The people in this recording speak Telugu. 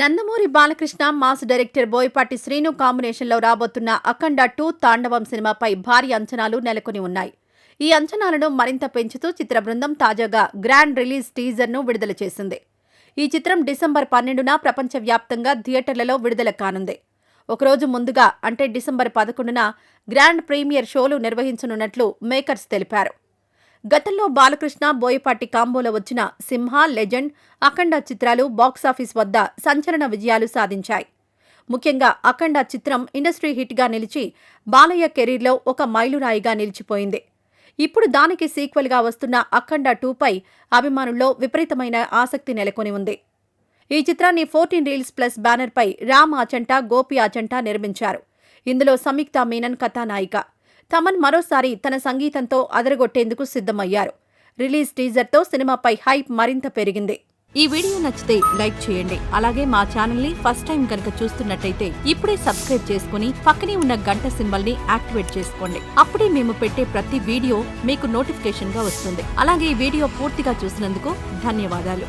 నందమూరి బాలకృష్ణ మాస్ డైరెక్టర్ బోయపాటి శ్రీను కాంబినేషన్లో రాబోతున్న అఖండ టూ తాండవం సినిమాపై భారీ అంచనాలు నెలకొని ఉన్నాయి. ఈ అంచనాలను మరింత పెంచుతూ చిత్ర బృందం తాజాగా గ్రాండ్ రిలీజ్ టీజర్ను విడుదల చేసింది. ఈ చిత్రం డిసెంబర్ పన్నెండున ప్రపంచవ్యాప్తంగా థియేటర్లలో విడుదల కానుంది. ఒకరోజు ముందుగా అంటే డిసెంబర్ పదకొండున గ్రాండ్ ప్రీమియర్ షోలు నిర్వహించనున్నట్లు మేకర్స్ తెలిపారు. గతంలో బాలకృష్ణ బోయపాటి కాంబోలో వచ్చిన సింహ లెజెండ్ అఖండ చిత్రాలు బాక్సాఫీస్ వద్ద సంచలన విజయాలు సాధించాయి. ముఖ్యంగా అఖండ చిత్రం ఇండస్ట్రీ హిట్గా నిలిచి బాలయ్య కెరీర్లో ఒక మైలురాయిగా నిలిచిపోయింది. ఇప్పుడు దానికి సీక్వెల్గా వస్తున్న అఖండ టూపై అభిమానుల్లో విపరీతమైన ఆసక్తి నెలకొని ఉంది. ఈ చిత్రాన్ని ఫోర్టీన్ రీల్స్ ప్లస్ బ్యానర్పై రామ్ ఆచంట గోపి ఆచంట నిర్మించారు. ఇందులో సంయుక్త మీనన్ కథానాయిక. తమన్ మరోసారి తన సంగీతంతో అదరగొట్టేందుకు సిద్ధమయ్యారు. రిలీజ్ టీజర్తో సినిమాపై హైప్ మరింత పెరిగింది. ఈ వీడియో నచ్చితే లైక్ చేయండి. అలాగే మా ఛానల్ని ఫస్ట్ టైం కనుక చూస్తున్నట్టయితే ఇప్పుడే సబ్స్క్రైబ్ చేసుకుని పక్కనే ఉన్న గంట సింబల్ని యాక్టివేట్ చేసుకోండి. అప్పుడే మేము పెట్టే ప్రతి వీడియో మీకు నోటిఫికేషన్గా వస్తుంది. అలాగే ఈ వీడియో పూర్తిగా చూసినందుకు ధన్యవాదాలు.